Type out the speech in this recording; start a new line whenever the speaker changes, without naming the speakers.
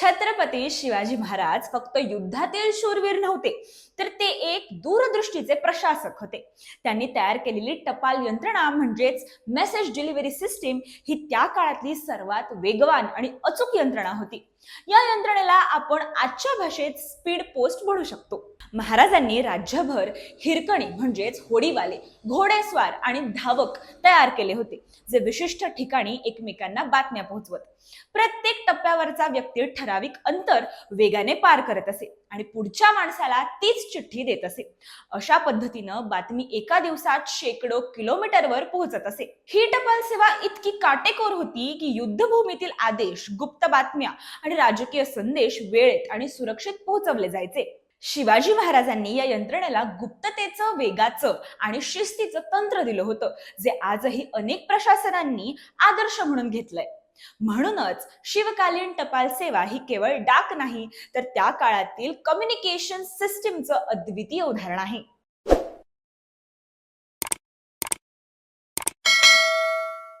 छत्रपती शिवाजी महाराज फक्त युद्धातील शूरवीर नव्हते. तर ते एक दूरदृष्टीचे प्रशासक होते. त्यांनी तयार केलेली टपाल यंत्रणा म्हणजेच मेसेज डिलिव्हरी सिस्टीम ही त्या काळातली सर्वात वेगवान आणि अचूक यंत्रणा होती. या यंत्रणेला आपण आजच्या भाषेत स्पीड पोस्ट म्हणू शकतो. महाराजांनी राज्यभर हिरकणी म्हणजेच होडीवाले घोडेस्वार आणि धावक तयार केले होते जे विशिष्ट ठिकाणी एकमेकांना बातम्या पोहोचवत. प्रत्येक टप्प्यावरचा व्यक्ती ठराविक अंतर वेगाने पार करत असे. आणि पुढच्या माणसाला तीच चिठ्ठी देत असे. अशा पद्धतीनं बातमी एका दिवसात शेकडो किलोमीटरवर पोहोचत असे. ही टपाल सेवा इतकी काटेकोर होती की युद्धभूमीतील आदेश गुप्त बातम्या आणि राजकीय संदेश वेळेत आणि सुरक्षित पोहोचवले जायचे. शिवाजी महाराजांनी या यंत्रणेला गुप्ततेचं वेगाचं आणि शिस्तीचं तंत्र दिलं होतं जे आजही अनेक प्रशासनांनी आदर्श म्हणून घेतलंय. म्हणूनच शिवकालीन टपाल सेवा ही केवळ डाक नाही तर त्या काळातील कम्युनिकेशन सिस्टीमचं अद्वितीय उदाहरण आहे.